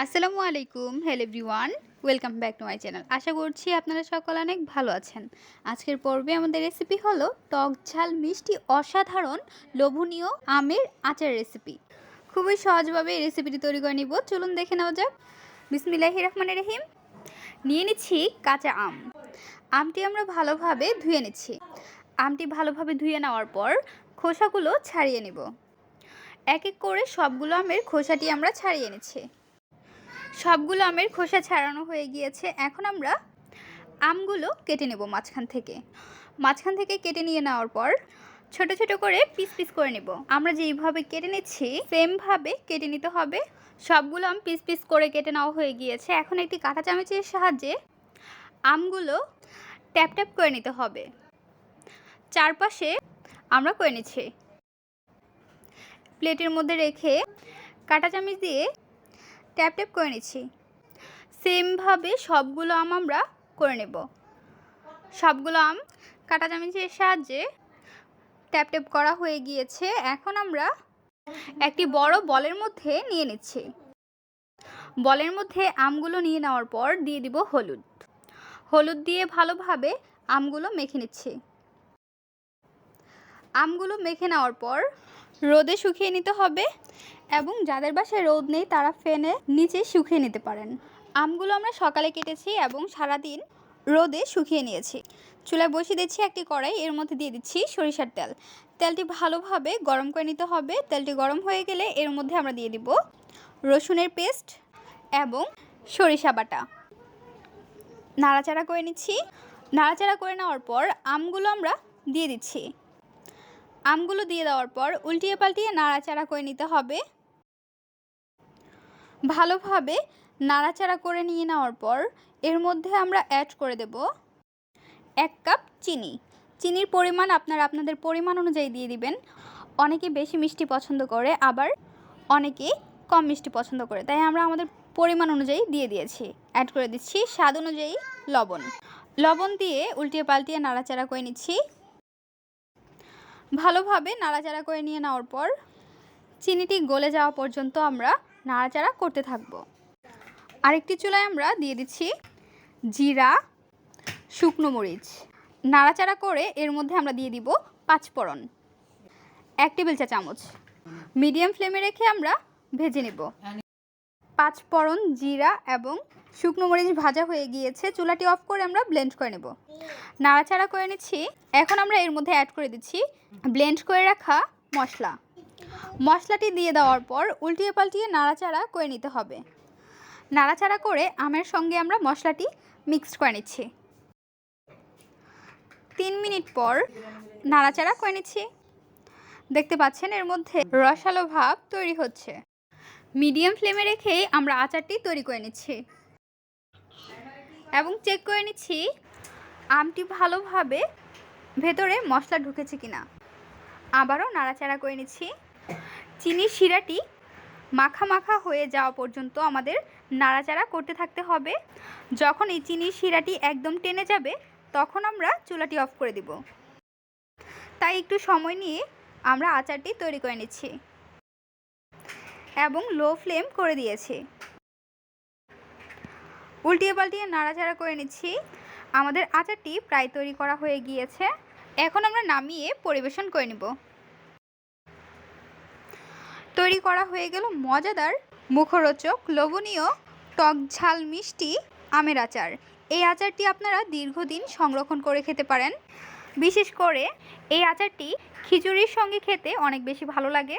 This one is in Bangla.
আসসালামু আলাইকুম hello everyone welcome back to my channel আশা করছি আপনারা সকল অনেক ভালো আছেন। আজকের পর্বে আমাদের রেসিপি হলো টক ঝাল মিষ্টি অসাধারণ লোভনীয় আমের আচার রেসিপি খুবই সহজভাবে এই রেসিপিটি তৈরি করে নিব। চলুন দেখে নেওয়া যাক। বিসমিল্লাহি রহমানির রহিম। নিয়ে নিচ্ছি কাঁচা আম। আমটি আমরা ভালোভাবে ধুয়ে নিচ্ছি। আমটি ভালোভাবে ধুয়ে নেওয়ার পর খোসাগুলো ছাড়িয়ে নেব। এক এক করে সবগুলো আমের খোসাটি আমরা ছাড়িয়ে নিচ্ছি। সবগুলো আমের খোসা ছাড়ানো হয়ে গিয়েছে। এখন আমরা আমগুলো কেটে নেব মাঝখান থেকে। মাঝখান থেকে কেটে নিয়ে নেওয়ার পর ছোট ছোট করে পিস পিস করে নেব। আমরা যেইভাবে কেটে নিচ্ছি, সেমভাবে কেটে নিতে হবে। সবগুলো আম পিস পিস করে কেটে নেওয়া হয়ে গিয়েছে। এখন একটি কাঁটা চামচের সাহায্যে আমগুলো ট্যাপ ট্যাপ করে নিতে হবে। চারপাশে আমরা করে নিচ্ছি। প্লেটের মধ্যে রেখে কাঁটা চামচ দিয়ে ট্যাপ ট্যাপ করে নিচ্ছি। সেমভাবে সবগুলো আম আমরা করে নেব। সবগুলো আম কাঁটা চামচের সাহায্যে ট্যাপ ট্যাপ করা হয়ে গিয়েছে। এখন আমরা একটি বড় বলের মধ্যে নিয়ে নিচ্ছি। বলের মধ্যে আমগুলো নিয়ে নেওয়ার পর দিয়ে দিব হলুদ। হলুদ দিয়ে ভালোভাবে আমগুলো মেখে নিচ্ছি। আমগুলো মেখে নেওয়ার পর রোদে শুকিয়ে নিতে হবে। এবং যাদের বাসায় রোদ নেই, তারা ফ্যানে নিচে শুকিয়ে নিতে পারেন। আমগুলো আমরা সকালে কেটেছি এবং সারাদিন রোদে শুকিয়ে নিয়েছি। চুলায় বসিয়ে দিচ্ছি একটি কড়াই, এর মধ্যে দিয়ে দিচ্ছি সরিষার তেল। তেলটি ভালোভাবে গরম করে নিতে হবে। তেলটি গরম হয়ে গেলে এর মধ্যে আমরা দিয়ে দিব রসুনের পেস্ট এবং সরিষা বাটা। নাড়াচাড়া করে নিচ্ছি। নাড়াচাড়া করে নেওয়ার পর আমগুলো আমরা দিয়ে দিচ্ছি। আমগুলো দিয়ে দেওয়ার পর উল্টিয়ে পাল্টিয়ে নাড়াচাড়া করে নিতে হবে। ভালোভাবে নাড়াচাড়া করে নিয়ে নেওয়ার পর এর মধ্যে আমরা অ্যাড করে দেব এক কাপ চিনি। চিনির পরিমাণ আপনারা আপনাদের পরিমাণ অনুযায়ী দিয়ে দিবেন। অনেকে বেশি মিষ্টি পছন্দ করে, আবার অনেকে কম মিষ্টি পছন্দ করে। তাই আমরা আমাদের পরিমাণ অনুযায়ী দিয়ে দিয়েছি। অ্যাড করে দিচ্ছি স্বাদ অনুযায়ী লবণ। লবণ দিয়ে উল্টিয়ে পাল্টিয়ে নাড়াচাড়া করে নিচ্ছি। ভালোভাবে নাড়াচাড়া করে নিয়ে নেওয়ার পর চিনিটি গলে যাওয়া পর্যন্ত আমরা নাড়াচাড়া করতে থাকব। আরেকটি চুলায় আমরা দিয়ে দিচ্ছি জিরা, শুকনো মরিচ। নাড়াচাড়া করে এর মধ্যে আমরা দিয়ে দিব পাঁচফোড়ন, এক টেবিল চা চামচ। মিডিয়াম ফ্লেমে রেখে আমরা ভেজে নেব। পাঁচফোড়ন, জিরা এবং শুকনো মরিচ ভাজা হয়ে গিয়েছে, চুলাটি অফ করে আমরা ব্লেন্ড করে নেব। নাড়াচাড়া করে নিচ্ছি। এখন আমরা এর মধ্যে অ্যাড করে দিচ্ছি ব্লেন্ড করে রাখা মশলা। মশলাটি দিয়ে দেওয়ার পর উল্টিয়ে পাল্টিয়ে নাড়াচাড়া করে নিতে হবে। নাড়াচাড়া করে আমের সঙ্গে আমরা মশলাটি মিক্সড করে নিচ্ছি। তিন মিনিট পর নাড়াচাড়া করে নিচ্ছি। দেখতে পাচ্ছেন এর মধ্যে রসালো ভাব তৈরি হচ্ছে। মিডিয়াম ফ্লেমে রেখেই আমরা আচারটি তৈরি করে নিচ্ছি। এবং চেক করে নিচ্ছি, আমটি ভালোভাবে ভেতরে মশলা ঢুকেছে কিনা। আবারও নাড়াচাড়া করে নিচ্ছি। চিনির শিরাটি মাখা মাখা হয়ে যাওয়া পর্যন্ত আমাদের নাড়াচাড়া করতে থাকতে হবে। যখন এই চিনির শিরাটি একদম টেনে যাবে, তখন আমরা চুলাটি অফ করে দিব। তাই একটু সময় নিয়ে আমরা আচারটি তৈরি করে নিচ্ছি। এবং লো ফ্লেম করে দিয়েছি। উল্টিয়ে পাল্টিয়ে নাড়াচাড়া করে নিচ্ছি। আমাদের আচারটি প্রায় তৈরি করা হয়ে গিয়েছে। এখন আমরা নামিয়ে পরিবেশন করে নিব। তৈরি করা হয়ে গেল মজাদার মুখরোচক, লোভনীয়, টক ঝাল মিষ্টি আমের আচার। এই আচারটি আপনারা দীর্ঘদিন সংরক্ষণ করে খেতে পারেন। বিশেষ করে এই আচারটি খিচুড়ির সঙ্গে খেতে অনেক বেশি ভালো লাগে।